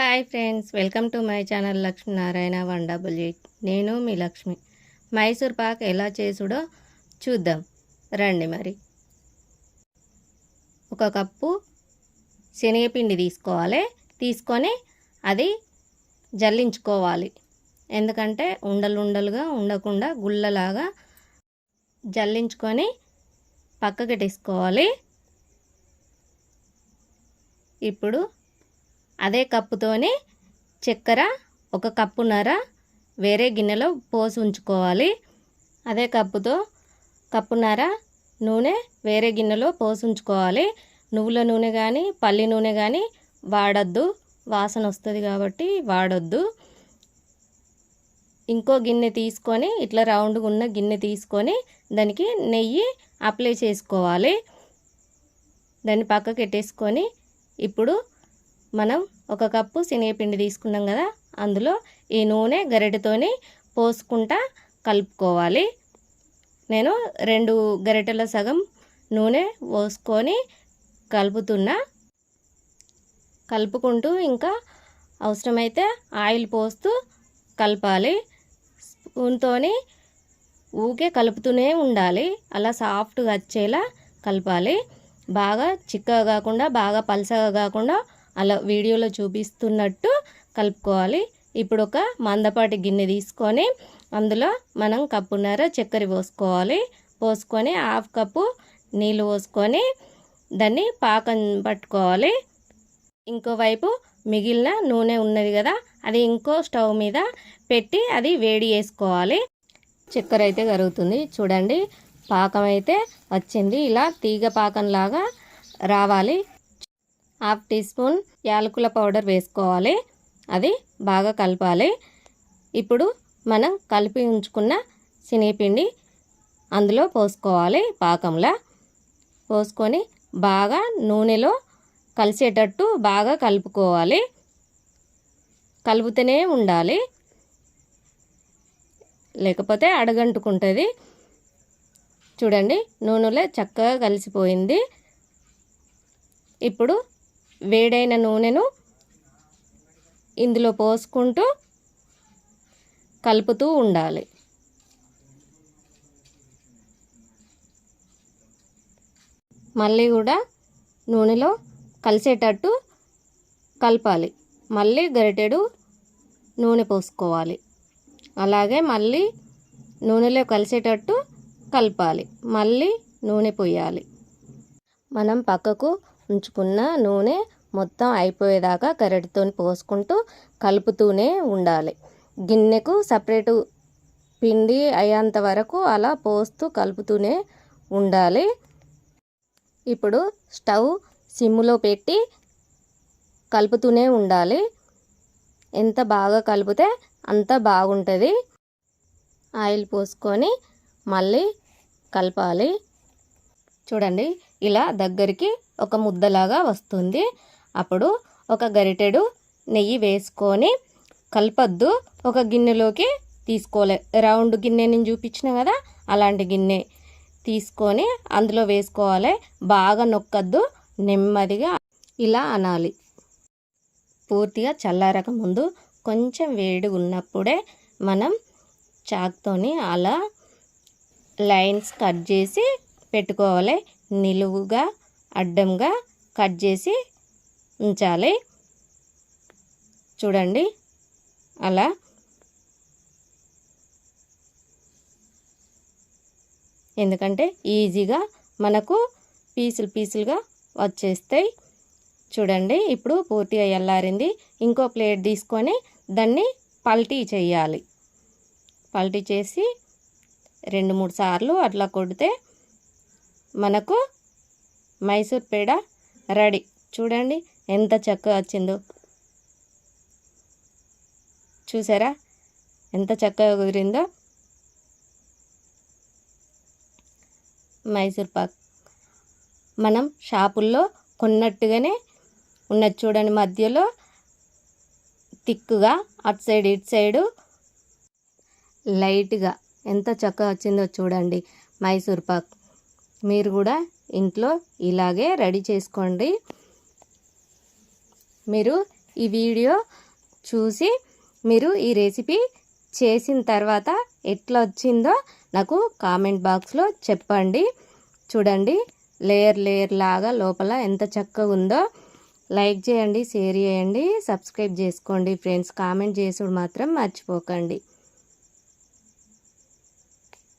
Hi friends welcome to my channel Lakshminarayana one double eight. నేను మీ లక్ష్మి. మైసూర్ పాక్ ఎలా చేసుడో చూద్దాం. రండి మరి. ఒక కప్పు శనగపిండి తీసుకోవాలి. తీసుకొని అది జల్లించుకోవాలి. ఎందుకంటే ఉండలు ఉండలుగా ఉండకుండా గుల్లలాగా జల్లించుకొని పక్కకి తీసుకోవాలి. ఇప్పుడు అదే కప్పుతోని చక్కెర ఒక కప్పున్నర వేరే గిన్నెలో పోసి ఉంచుకోవాలి. అదే కప్పుతో కప్పున్నర నూనె వేరే గిన్నెలో పోసి ఉంచుకోవాలి. నువ్వుల నూనె కానీ పల్లి నూనె కానీ వాడద్దు. వాసన వస్తుంది కాబట్టి వాడొద్దు. ఇంకో గిన్నె తీసుకొని ఇట్లా రౌండ్గా ఉన్న గిన్నె తీసుకొని దానికి నెయ్యి అప్లై చేసుకోవాలి. దాన్ని పక్కకి పెట్టేసుకొని ఇప్పుడు మనం ఒక కప్పు శనగపిండి తీసుకున్నాం కదా అందులో ఈ నూనె గరిటెతోని పోసుకుంటా కలుపుకోవాలి. నేను రెండు గరిటెల సగం నూనె పోసుకొని కలుపుతున్నా. కలుపుకుంటూ ఇంకా అవసరమైతే ఆయిల్ పోస్తూ కలపాలి. స్పూన్తోని ఊకే కలుపుతూనే ఉండాలి. అలా సాఫ్ట్గా వచ్చేలా కలపాలి. బాగా చిక్కగా కాకుండా బాగా పలసగా కాకుండా అలా వీడియోలో చూపిస్తున్నట్టు కలుపుకోవాలి. ఇప్పుడు ఒక మందపాటి గిన్నె తీసుకొని అందులో మనం కప్పున్నర చక్కెర పోసుకోవాలి. పోసుకొని హాఫ్ కప్పు నీళ్ళు పోసుకొని దాన్ని పాకం పట్టుకోవాలి. ఇంకోవైపు మిగిలిన నూనె ఉన్నది కదా అది ఇంకో స్టవ్ మీద పెట్టి అది వేడి చేసుకోవాలి. చక్కెర అయితే కరుగుతుంది. చూడండి పాకం అయితే వచ్చింది. ఇలా తీగ పాకంలాగా రావాలి. హాఫ్ టీ స్పూన్ యాలకుల పౌడర్ వేసుకోవాలి. అది బాగా కలపాలి. ఇప్పుడు మనం కలిపి ఉంచుకున్న శనగపిండి అందులో పోసుకోవాలి పాకంలో. పోసుకొని బాగా నూనెలో కలిసేటట్టు బాగా కలుపుకోవాలి. కలుపుతూనే ఉండాలి. లేకపోతే అడగంటుకుంటుంది. చూడండి నూనెలో చక్కగా కలిసిపోయింది. ఇప్పుడు వేడైన నూనెను ఇందులో పోసుకుంటూ కలుపుతూ ఉండాలి. మళ్ళీ కూడా నూనెలో కలిసేటట్టు కలపాలి. మళ్ళీ గరిటెడు నూనె పోసుకోవాలి. అలాగే మళ్ళీ నూనెలో కలిసేటట్టు కలపాలి. మళ్ళీ నూనె పోయాలి. మనం పక్కకు ఉంచుకున్న నూనె మొత్తం అయిపోయేదాకా గరిటెతో పోసుకుంటూ కలుపుతూనే ఉండాలి. గిన్నెకు సపరేటు పిండి అయ్యేంత వరకు అలా పోస్తూ కలుపుతూనే ఉండాలి. ఇప్పుడు స్టవ్ సిమ్లో పెట్టి కలుపుతూనే ఉండాలి. ఎంత బాగా కలిపితే అంత బాగుంటుంది. ఆయిల్ పోసుకొని మళ్ళీ కలపాలి. చూడండి ఇలా దగ్గరికి ఒక ముద్దలాగా వస్తుంది. అప్పుడు ఒక గరిటెడు నెయ్యి వేసుకొని కలపద్దు ఒక గిన్నెలోకి తీసుకోలే. రౌండ్ గిన్నె నేను చూపించిన కదా అలాంటి గిన్నె తీసుకొని అందులో వేసుకోవాలి. బాగా నొక్కద్దు నెమ్మదిగా ఇలా అనాలి. పూర్తిగా చల్లారక ముందు కొంచెం వేడి ఉన్నప్పుడే మనం చాక్తోని అలా లైన్స్ కట్ చేసి పెట్టుకోవాలి. నిలువుగా అడ్డంగా కట్ చేసి ఉంచాలి. చూడండి. అలా. ఎందుకంటే ఈజీగా మనకు పీసులు పీసులుగా వచ్చేస్తాయి. చూడండి. ఇప్పుడు పూర్తిగా ఎల్లారింది ఇంకో ప్లేట్ తీసుకొని దాన్ని పల్టీ చేయాలి. పల్టీ చేసి రెండు మూడు సార్లు అట్లా కొడితే మనకు మైసూర్ పేడ రెడీ. చూడండి ఎంత చక్కగా వచ్చిందో. చూసారా? ఎంత చక్కగా కుదిరిందో. మైసూర్ పాక్. మనం షాపుల్లో కొన్నట్టుగానే ఉన్నది చూడండి మధ్యలో. థిక్గా అటు సైడ్ ఇటు సైడు లైట్గా ఎంత చక్కగా వచ్చిందో చూడండి మైసూర్ పాక్. మీరు కూడా ఇంట్లో ఇలాగే రెడీ చేసుకోండి. మీరు ఈ వీడియో చూసి మీరు ఈ రెసిపీ చేసిన తర్వాత ఎట్లా వచ్చిందో నాకు కామెంట్ బాక్స్లో చెప్పండి. చూడండి లేయర్ లేయర్ లాగా లోపల ఎంత చక్కగా ఉందో. లైక్ చేయండి షేర్ చేయండి సబ్స్క్రైబ్ చేసుకోండి. ఫ్రెండ్స్ కామెంట్ చేసుడు మాత్రం మర్చిపోకండి.